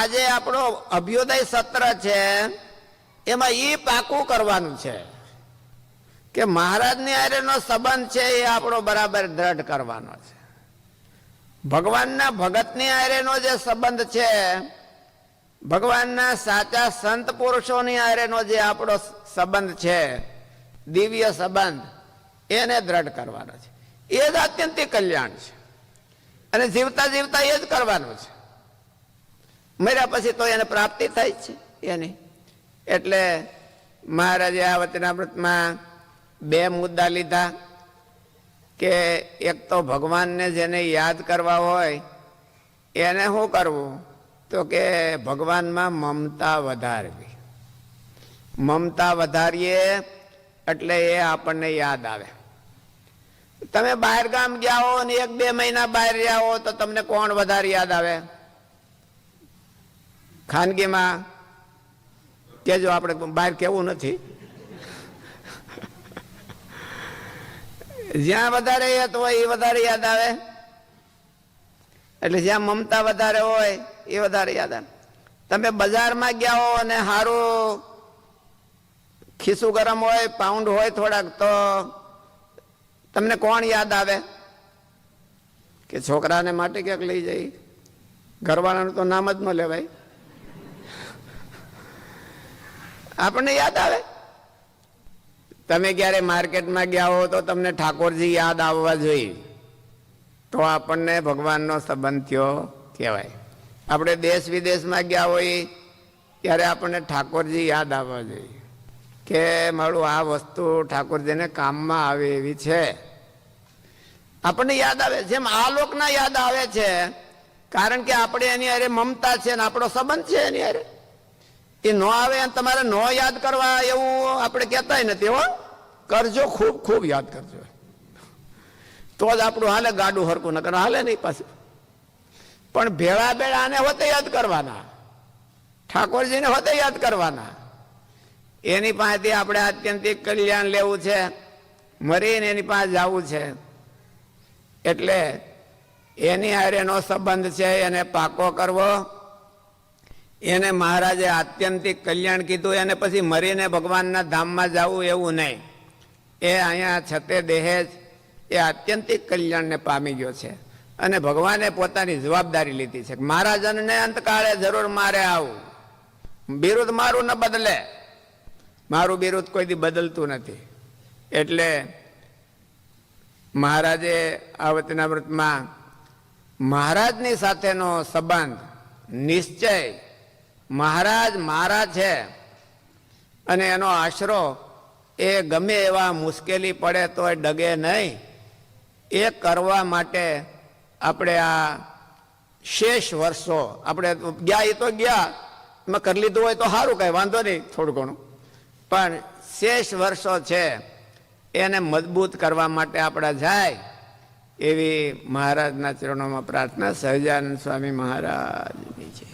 આ જે આપણો અભ્યોદય સત્ર છે, એમાં એ પાકું કરવાનું છે કે મહારાજની આરેનો સંબંધ છે એ આપણો બરાબર દ્રઢ કરવાનો છે. ભગવાનના ભગતની આરેનો જે સંબંધ છે, ભગવાનના સાચા સંત પુરુષોની આરેનો જે આપણો સંબંધ છે, દિવ્ય સંબંધ, એને દ્રઢ કરવાનો છે. એ જ આત્યંતિક કલ્યાણ છે. અને જીવતા જીવતા એ જ કરવાનું છે. મર્યા પછી તો એને પ્રાપ્તિ થાય છે, એની. એટલે મહારાજે આ વચનામૃતમાં બે મુદ્દા લીધા કે એક તો ભગવાનને જેને યાદ કરવા હોય, એને શું કરવું? તો કે ભગવાનમાં મમતા વધારવી. મમતા વધારીએ એટલે એ આપણને યાદ આવે. તમે બહાર ગામ ગયા હો ને એક બે મહિના બહાર રહ્યા હો તો તમને કોણ વધારે યાદ આવે? ખાનગીમાં કેજો આપણે બહાર કેવું નથી. જ્યાં વધારે યાદ હોય એ વધારે યાદ આવે. એટલે જ્યાં મમતા વધારે હોય એ વધારે યાદ આવે. તમે બજારમાં ગયા હો અને સારું ખીસું ગરમ હોય પાઉન્ડ હોય થોડાક, તો તમને કોણ યાદ આવે? કે છોકરાને માટે ક્યાંક લઈ જઈ? ઘરવાળાનું તો નામ જ ન લેવાય. આપણને યાદ આવે? તમે ક્યારે માર્કેટમાં ગયા હો તો તમને ઠાકોરજી યાદ આવવા જોઈએ. તો આપણને ભગવાનનો સંબંધ થયો કહેવાય. આપણે દેશ વિદેશમાં ગયા હોય ત્યારે આપણને ઠાકોરજી યાદ આવવા જોઈએ. કે મારું આ વસ્તુ ઠાકોરજીને કામમાં આવે એવી છે. આપણને યાદ આવે. જેમ આ લોકના યાદ આવે છે, કારણ કે આપણે એની અરે મમતા છે ને આપણો સંબંધ છે એની અરે એ ન આવે તમારે ન યાદ કરવા એવું આપણે કહેતાય નથી, હો. કરજો ખૂબ ખૂબ યાદ કરજો. તો જ આપણું હાલે ગાડું હરકું નકર હાલે નહીં પાછું. પણ ભેળા ભેળા આને હોતે યાદ કરવાના. ઠાકોરજીને હોતે યાદ કરવાના. એની પાસેથી આપણે આત્યંતિક કલ્યાણ લેવું છે, મરીને એની પાસે જવું છે. એટલે એની હારેનો સંબંધ છે, એને પાકો કરવો. એને મહારાજે આત્યંતિક કલ્યાણ કીધું, એને પછી મરીને ભગવાનના ધામમાં જવું એવું નહીં. એ અહીંયા છતે દેહે જ એ આત્યંતિક કલ્યાણને પામી ગયો છે. અને ભગવાને પોતાની જવાબદારી લીધી છે મહારાજનને અંતકાળે જરૂર મારે આવું. બિરુદ મારું ન બદલે. મારું બિરુદ કોઈ દી બદલતું નથી. એટલે મહારાજે આ વચનામૃતમાં મહારાજની સાથેનો સંબંધ નિશ્ચય મહારાજ મારા છે. અને એનો આશરો, એ ગમે એવા મુશ્કેલી પડે તો એ ડગે નહીં. એ કરવા માટે આપણે આ શેષ વર્ષો, આપણે ગયા એ તો ગયા. એમાં કરી લીધું હોય તો સારું કંઈ, વાંધો નહીં, થોડું ઘણું. પણ શેષ વર્ષો છે, એને મજબૂત કરવા માટે આપણા જાય એવી મહારાજના ચરણોમાં પ્રાર્થના. સહજાનંદ સ્વામી મહારાજની છે